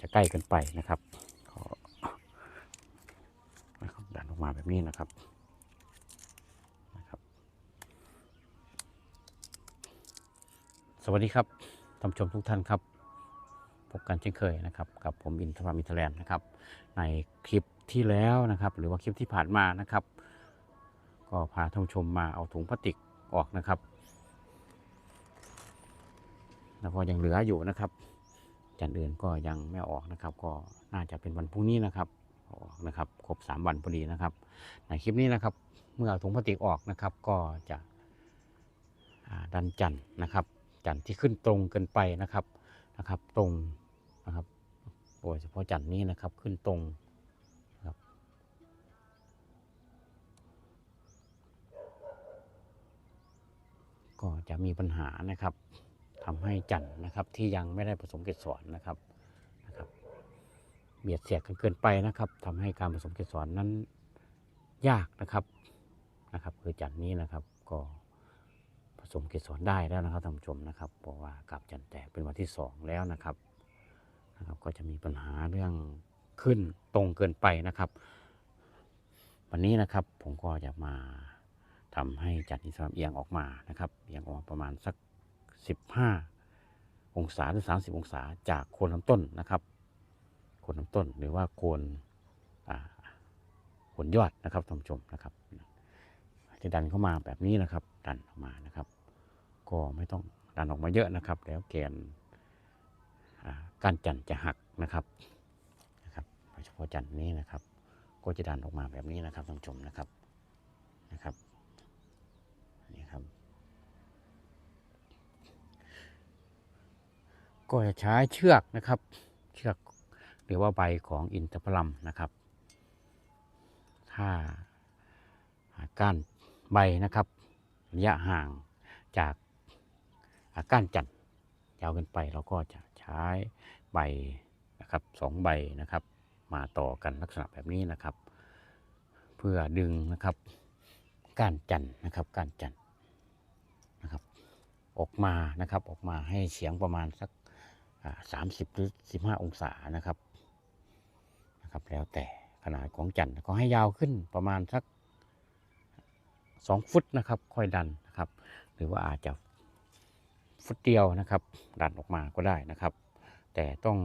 จะใกล้เกินไปนะครับนะครับดันออกมาแบบนี้นะครับนะครับ สวัสดีครับท่านชมทุกท่านครับ พบกันเช่นเคยนะครับ กับผมอินทรามิทแลนด์นะครับ ในคลิปที่แล้วนะครับ หรือว่าคลิปที่ผ่านมานะครับ ก็พาท่านชมมาเอาถุงพลาสติกออกนะครับแล้วก็ยังเหลืออยู่นะครับ จันทร์อื่นก็ยังไม่ออกนะครับ ก็น่าจะเป็นวันพรุ่งนี้นะครับออกนะครับครบ 3 วันพอดีนะครับ ในคลิปนี้นะครับ เมื่อถุงพลาสติกออกนะครับ ก็จะดันจันทร์นะครับ จันทร์ที่ขึ้นตรงเกินไปนะครับนะครับ ตรงนะครับโดยเฉพาะจันทร์นี้นะครับขึ้นตรงนะครับก็จะมีปัญหานะครับ ทำให้จันทร์นะครับที่ยังไม่ได้ผสมเกสรนะครับนะครับ เบียดเสียดกันเกินไปนะครับทำให้การผสมเกสรนั้นยากนะครับนะครับ คือจันทร์นี้นะครับก็ผสมเกสรได้แล้วนะครับท่านผู้ชมนะครับเพราะว่ากับจันทร์แตกเป็นวันที่สองแล้วนะครับนะครับ ก็จะมีปัญหาเรื่องขึ้นตรงเกินไปนะครับ วันนี้นะครับผมก็จะมาทำให้จัดอิสลามเอียงออกมานะครับเอียงออกมาประมาณสัก 15 องศาหรือ 30 องศาจากโคนลำต้นนะครับโคนลำต้นหรือว่าโคนอ่าโคนยอดนะครับท่านผู้ชมนะครับจะดันเข้ามาแบบนี้นะครับ ดันออกมานะครับ ก็ไม่ต้องดันออกมาเยอะนะครับ แล้วแกนก้านจันทร์จะหักนะครับนะครับโดยเฉพาะจันทร์นี้นะครับ ก็จะดันออกมาแบบนี้นะครับท่านผู้ชมนะครับนะครับ นี่ครับ ก็จะใช้เชือกนะครับ เชือกหรือว่าใบของอินทผลัมนะครับ ถ้าก้านใบนะครับ ระยะห่างจากก้านจันทร์ยาวเกินไปเราก็จะใช้ใบนะครับสองใบนะครับ มาต่อกันลักษณะแบบนี้นะครับ เพื่อดึงนะครับก้านจันทร์นะครับก้านจันทร์นะครับ ออกมานะครับออกมาให้เฉียงประมาณสัก สามสิบหรือสิบห้าองศานะครับนะครับ แล้วแต่ขนาดของจันทร์ก็ให้ยาวขึ้นประมาณสักสองฟุตนะครับ ค่อยดันนะครับ หรือว่าอาจจะฟุตเดียวนะครับ ดันออกมาก็ได้นะครับ แต่ต้อง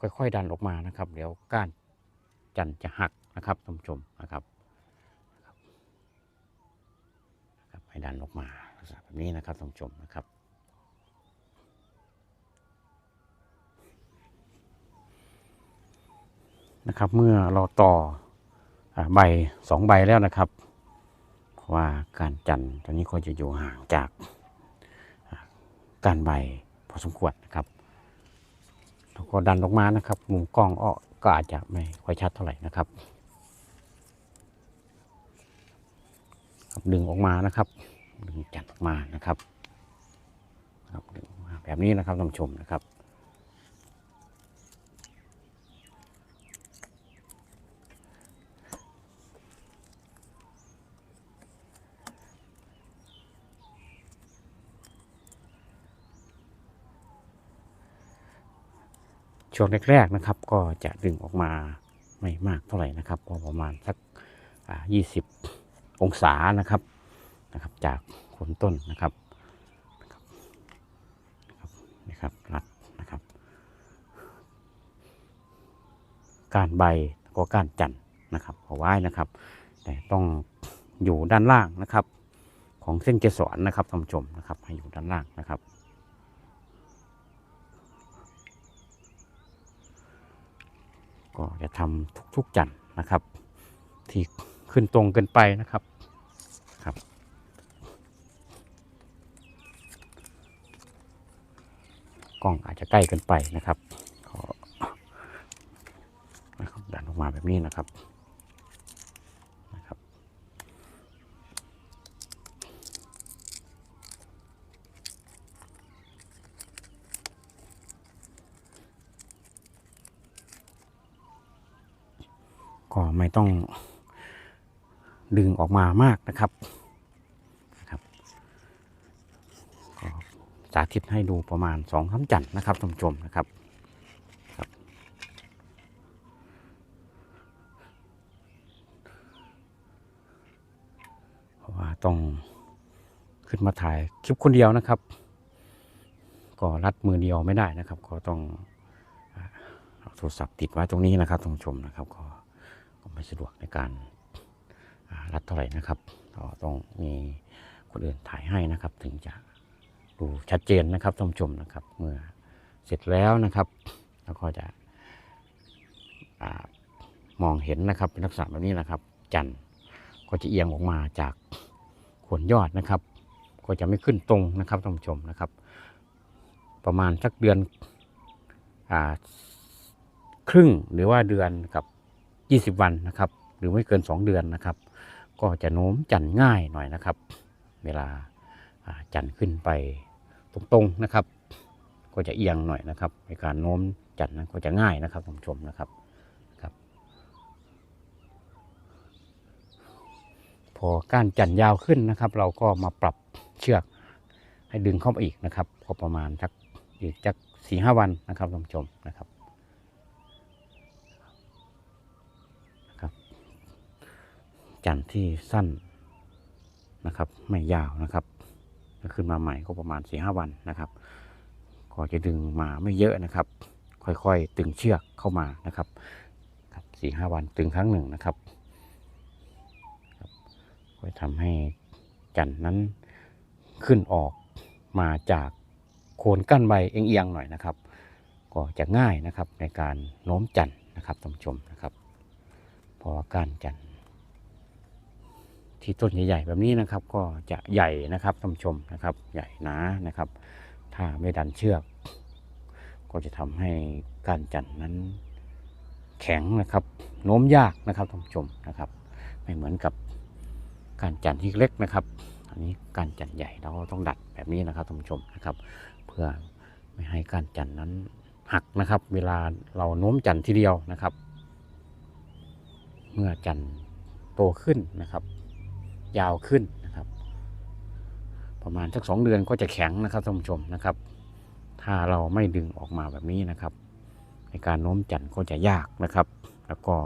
ค่อยๆดันออกมานะครับ เดี๋ยวก้านจันทร์จะหักนะครับท่านผู้ชมนะครับนะครับให้ดันออกมาแบบนี้นะครับท่านผู้ชมนะครับ นะครับ เมื่อเราต่ออใบสองใบแล้วนะครับ ว่าการจันทร์ตัวนี้ก็จะอยู่ห่างจากการใบพอสมควรนะครับแล้วก็ดันออกมานะครับมุมกล้องอ้อก็อาจจะไม่ค่อยชัดเท่าไหร่นะครับดึงออกมานะครับดึงจัดออกมานะครับดึงมาแบบนี้นะครับท่านผู้ชมนะครับ ช่วงแรกๆนะครับ ก็จะดึงออกมาไม่มากเท่าไหร่นะครับก็ประมาณสักยี่สิบองศานะครับนะครับ จากโคนต้นนะครับนะครับนี่ครับรัดนะครับ การใบก็การจันทร์นะครับเอาไว้นะครับ แต่ต้องอยู่ด้านล่างนะครับ ของเส้นเกสรนะครับท่านผู้ชมนะครับ ให้อยู่ด้านล่างนะครับ ก็จะทำทุกๆจันทร์นะครับ ที่ขึ้นตรงเกินไปนะครับครับ กล้องอาจจะใกล้เกินไปนะครับขอนะครับดันออกมาแบบนี้นะครับ ก็ไม่ต้องดึงออกมามากนะครับครับก็สาธิตให้ดูประมาณสองคำจันนะครับท่านผู้ชมนะครับครับเพราะว่าต้องขึ้นมาถ่ายคลิปคนเดียวนะครับ ก็รัดมือเดียวไม่ได้นะครับ ก็ต้องเอาโทรศัพท์ติดไว้ตรงนี้นะครับท่านผู้ชมนะครับก็ ไม่สะดวกในการรัดเท่าไหร่นะครับต้องมีคนอื่นถ่ายให้นะครับ ถึงจะดูชัดเจนนะครับท่านผู้ชมนะครับ เมื่อเสร็จแล้วนะครับแล้วก็จะอมองเห็นนะครับเป็นลักษณะแบบนี้นะครับ จันทร์ก็จะเอียงออกมาจากโคนยอดนะครับ ก็จะไม่ขึ้นตรงนะครับท่านผู้ชมนะครับ ประมาณสักเดือนอครึ่งหรือว่าเดือนกับ 20 วันนะครับ หรือไม่เกิน 2 เดือนนะครับ ก็จะโน้มจันท์ง่ายหน่อยนะครับ เวลาจันท์ขึ้นไปตรงๆนะครับ ก็จะเอียงหน่อยนะครับ ในการโน้มจันท์นั้นก็จะง่ายนะครับท่านผู้ชมนะครับครับ พอก้านจันท์ยาวขึ้นนะครับ เราก็มาปรับเชือกให้ดึงเข้ามาอีกนะครับ ก็ประมาณสักอีกจักสี่ห้าวันนะครับท่านผู้ชมนะครับ จันทร์ที่สั้นนะครับ ไม่ยาวนะครับถ้าขึ้นมาใหม่ก็ประมาณสี่ห้าวันนะครับ ก็จะดึงมาไม่เยอะนะครับ ค่อยๆ ตึงเชือกเข้ามานะครับสี่ห้าวันตึงครั้งหนึ่งนะครับครับก็ทำให้จันทร์นั้นขึ้นออกมาจากโคนก้านใบเอียงๆหน่อยนะครับ ก็จะง่ายนะครับในการโน้มจันทร์นะครับท่านผู้ชมนะครับ เพราะว่าก้านจัน ที่ต้นใหญ่ๆแบบนี้นะครับ ก็จะใหญ่นะครับท่านชมนะครับ ใหญ่หนานะครับ ถ้าไม่ดันเชือก ก็จะทำให้การจันทนั้นแข็งนะครับโน้มยากนะครับท่านชมนะครับ ไม่เหมือนกับการจันทร์ที่เล็กนะครับ อันนี้การจันทร์ใหญ่เราก็ต้องดัดแบบนี้นะครับท่านชมนะครับ เพื่อไม่ให้การจันทร์นั้นหักนะครับ เวลาเราโน้มจันทร์ทีเดียวนะครับ เมื่อจันทร์โตขึ้นนะครับ ยาวขึ้นนะครับ ประมาณสักสองเดือนก็จะแข็งนะครับท่านผู้ชมนะครับ ถ้าเราไม่ดึงออกมาแบบนี้นะครับ ในการโน้มจันทร์ก็จะยากนะครับ แล้วก็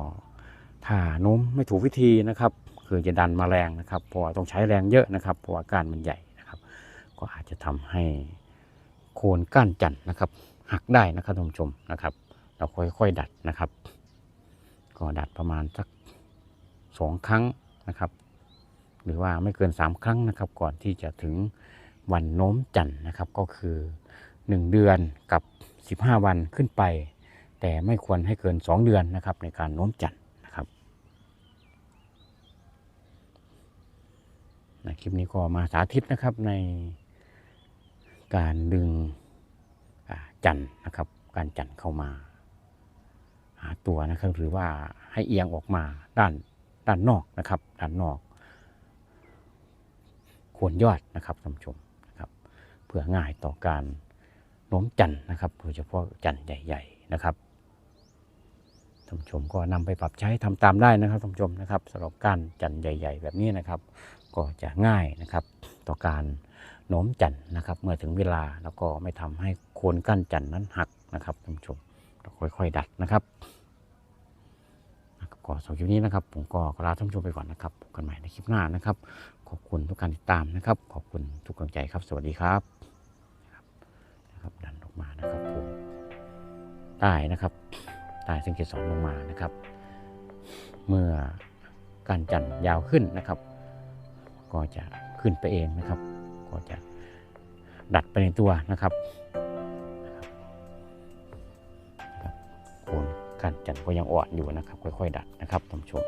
ถ้าโน้มไม่ถูกวิธีนะครับ คือจะดันมาแรงนะครับเพราะต้องใช้แรงเยอะนะครับเพราะว่ากานมันใหญ่นะครับ ก็อาจจะทำให้โคนก้านจันทร์นะครับหักได้นะครับท่านผู้ชมนะครับ เราค่อยๆดัดนะครับ ก็ดัดประมาณสักสองครั้งนะครับ หรือว่าไม่เกิน 3 ครั้งนะครับ ก่อนที่จะถึงวันโน้มจันทร์นะครับ ก็คือ 1 เดือนกับ 15 วันขึ้นไป แต่ไม่ควรให้เกิน 2 เดือนนะครับ ในการโน้มจันทร์นะครับในคลิปนี้ก็มาสาธิตนะครับในการดึงจันทร์นะครับ การจันทร์เข้ามาหาตัวนะครับ หรือว่าให้เอียงออกมาด้านด้านนอกนะครับ ด้านนอก ควรยอดนะครับท่านผู้ชมนะครับเพื่อง่ายต่อการโน้มจันนะครับโดยเฉพาะจันใหญ่ๆนะครับท่านผู้ชมก็นำไปปรับใช้ทำตามได้นะครับท่านผู้ชมนะครับสำหรับการจันใหญ่ ๆ แบบนี้นะครับ ก็จะง่ายนะครับต่อการโน้มจันนะครับ เมื่อถึงเวลาแล้วก็ไม่ทำให้โคนกั้นจันนั้นหักนะครับท่านผู้ชมค่อยๆ ดัดนะครับ ก็สำหรับคลิปนี้นะครับ ผมก็ลาท่านผู้ชมไปก่อนนะครับพบกันใหม่ในคลิปหน้านะครับ ขอบคุณทุกการติดตามนะครับ ขอบคุณทุกกำลังใจครับ สวัสดีครับนะครับดันออกมานะครับผมใต้นะครับใต้ซึ่งเกสรลงมานะครับ เมื่อการจันทร์ยาวขึ้นนะครับ ก็จะขึ้นไปเองนะครับ ก็จะดัดไปในตัวนะครับ การจันก็ยังอ่อนอยู่นะครับ ค่อย ๆ ดัดนะครับท่านผู้ชม